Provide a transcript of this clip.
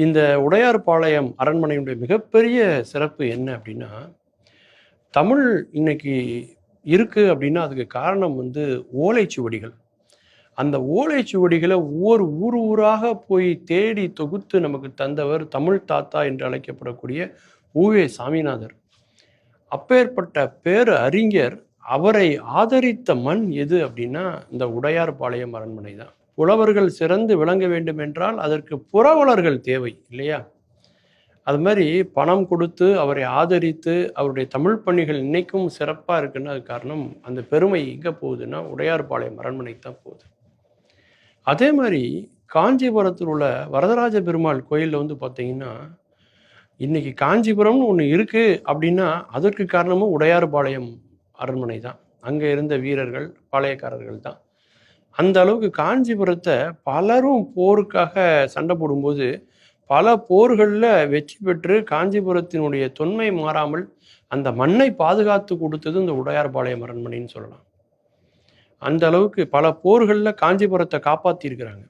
இந்த உடையார்பாளையம் அரண்மனையுடைய மிகப்பெரிய சிறப்பு என்ன அப்படின்னா தமிழ் இன்னைக்கு இருக்குது அப்படின்னா அதுக்கு காரணம் வந்து ஓலைச்சுவடிகள் அந்த ஓலைச்சுவடிகளை ஒவ்வொரு ஊர் ஊராக போய் தேடி தொகுத்து நமக்கு தந்தவர் தமிழ் தாத்தா என்று அழைக்கப்படக்கூடிய ஊவே சாமிநாதர். அப்பேற்பட்ட பேர் அறிஞர் அவரை ஆதரித்த மண் எது அப்படின்னா இந்த உடையார்பாளையம் அரண்மனை தான் புலவர்கள் சிறந்து விளங்க வேண்டும் என்றால் அதற்கு புரவலர்கள் தேவை இல்லையா? அது மாதிரி பணம் கொடுத்து அவரை ஆதரித்து அவருடைய தமிழ் பணிகள் இன்னைக்கும் சிறப்பாக இருக்குன்னு அது காரணம். அந்த பெருமை எங்கே போகுதுன்னா உடையார்பாளையம் அரண்மனைக்கு தான் போகுது. அதே மாதிரி காஞ்சிபுரத்தில் உள்ள வரதராஜ பெருமாள் கோயிலில் வந்து பார்த்தீங்கன்னா இன்னைக்கு காஞ்சிபுரம்னு ஒன்று இருக்குது அப்படின்னா அதற்கு காரணமும் உடையார்பாளையம் அரண்மனை தான். அங்கே இருந்த வீரர்கள் பாளையக்காரர்கள் தான். அந்த அளவுக்கு காஞ்சிபுரத்தை பலரும் போருக்காக சண்டை போடும்போது பல போர்களில் வெற்றி பெற்று காஞ்சிபுரத்தினுடைய தொன்மை மாறாமல் அந்த மண்ணை பாதுகாத்து கொடுத்தது இந்த உடையார்பாளையம் அரண்மனைன்னு சொல்லலாம். அந்த அளவுக்கு பல போர்களில் காஞ்சிபுரத்தை காப்பாற்றியிருக்கிறாங்க